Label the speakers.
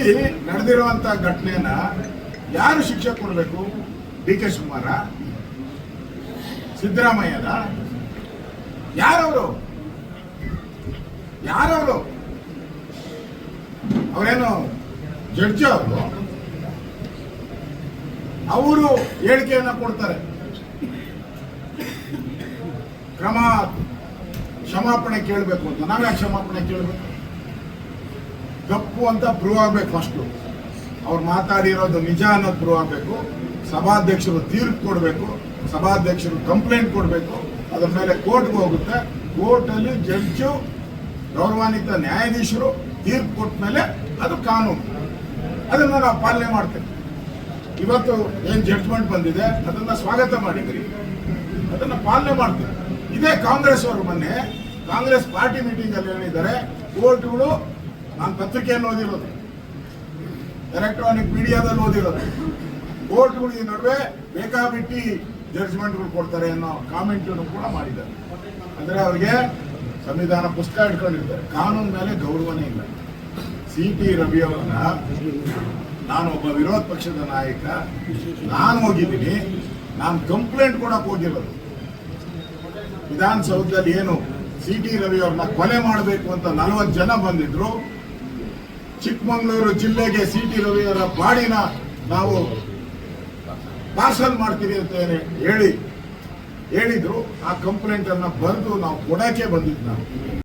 Speaker 1: ಇಲ್ಲಿ ನಡೆದಿರುವಂತ ಘಟನೆಯನ್ನ ಯಾರು ಶಿಕ್ಷೆ ಕೊಡಬೇಕು? ಡಿ ಕೆ ಶಿವಕುಮಾರ ಸಿದ್ದರಾಮಯ್ಯನ ಯಾರವರು? ಯಾರವರು? ಅವರೇನು ಜಡ್ಜಿ ಅವರು? ಅವರು ಹೇಳಿಕೆಯನ್ನ ಕೊಡ್ತಾರೆ. ಕ್ರಮ ಕ್ಷಮಾಪಣೆ ಕೇಳಬೇಕು ಅಂತ. ನಾವ್ಯಾಕೆ ಕ್ಷಮಾಪಣೆ ಕೇಳಬೇಕು? ತಪ್ಪು ಅಂತ ಪ್ರೂವ್ ಆಗ್ಬೇಕು ಫಸ್ಟು ಅವ್ರು ಮಾತಾಡಿರೋದು ನಿಜ ಅನ್ನೋದು ಪ್ರೂವ್ ಆಗಬೇಕು. ಸಭಾಧ್ಯಕ್ಷರು ತೀರ್ಪು ಕೊಡಬೇಕು. ಸಭಾಧ್ಯಕ್ಷರು ಕಂಪ್ಲೇಂಟ್ ಕೊಡಬೇಕು. ಅದ್ರ ಮೇಲೆ ಕೋರ್ಟ್ಗೆ ಹೋಗುತ್ತೆ. ಕೋರ್ಟಲ್ಲಿ ಜಡ್ಜು ಗೌರವಾನ್ವಿತ ನ್ಯಾಯಾಧೀಶರು ತೀರ್ಪು ಕೊಟ್ಟ ಮೇಲೆ ಅದು ಕಾನೂನು. ಅದನ್ನು ನಾವು ಪಾಲನೆ ಮಾಡ್ತೇವೆ. ಇವತ್ತು ಏನು ಜಡ್ಜ್ಮೆಂಟ್ ಬಂದಿದೆ, ಅದನ್ನು ಸ್ವಾಗತ ಮಾಡಿದ್ರಿ. ಅದನ್ನು ಪಾಲನೆ ಮಾಡ್ತೇವೆ. ಇದೇ ಕಾಂಗ್ರೆಸ್ ಅವರು ಮೊನ್ನೆ, ಕಾಂಗ್ರೆಸ್ ಪಾರ್ಟಿ ಮೀಟಿಂಗ್ ಅಲ್ಲಿ ಹೇಳಿದ್ದಾರೆ ಕೋರ್ಟ್ಗಳು ನಾನು ಪತ್ರಿಕೆಯಲ್ಲಿ ಓದಿರೋದು. ಎಲೆಕ್ಟ್ರಾನಿಕ್ ಮೀಡಿಯಾದಲ್ಲಿ ಓದಿರೋದು. ಕೋರ್ಟ್ಗಳು ಈ ನಡುವೆ ಬೇಕಾಬಿಟ್ಟಿ ಜಡ್ಜ್ಮೆಂಟ್ಗಳು ಕೊಡ್ತಾರೆ ಅನ್ನೋ ಕಾಮೆಂಟ್ ಕೂಡ ಮಾಡಿದ್ದಾರೆ. ಅಂದ್ರೆ ಅವರಿಗೆ ಸಂವಿಧಾನ ಪುಸ್ತಕ ಇಟ್ಕೊಂಡಿರ್ತಾರೆ. ಕಾನೂನು ಮೇಲೆ ಗೌರವನೇ ಇಲ್ಲ. ಸಿ ಟಿ ರವಿ ಅವರನ್ನ ನಾನು ಒಬ್ಬ ವಿರೋಧ ಪಕ್ಷದ ನಾಯಕ. ನಾನು ಹೋಗಿದ್ದೀನಿ. ನಾನು ಕಂಪ್ಲೇಂಟ್ ಕೂಡ ಹೋಗಿರೋದು. ವಿಧಾನಸೌಧದಲ್ಲಿ ಏನು ಸಿ ಟಿ ರವಿ ಅವ್ರನ್ನ ಕೊಲೆ ಮಾಡಬೇಕು ಅಂತ ನಲವತ್ತು ಜನ ಬಂದಿದ್ರು. ಚಿಕ್ಕಮಗಳೂರು ಜಿಲ್ಲೆಗೆ ಸಿ ಟಿ ರವಿಯವರ ಬಾಡಿನ ನಾವು ಪಾರ್ಸಲ್ ಮಾಡ್ತೀವಿ ಅಂತ ಹೇಳಿ ಹೇಳಿದ್ರು. ಆ ಕಂಪ್ಲೇಂಟನ್ನು ಬರೆದು ನಾವು ಕೊಡಕ್ಕೆ ಬಂದಿದ್ದು ನಾವು.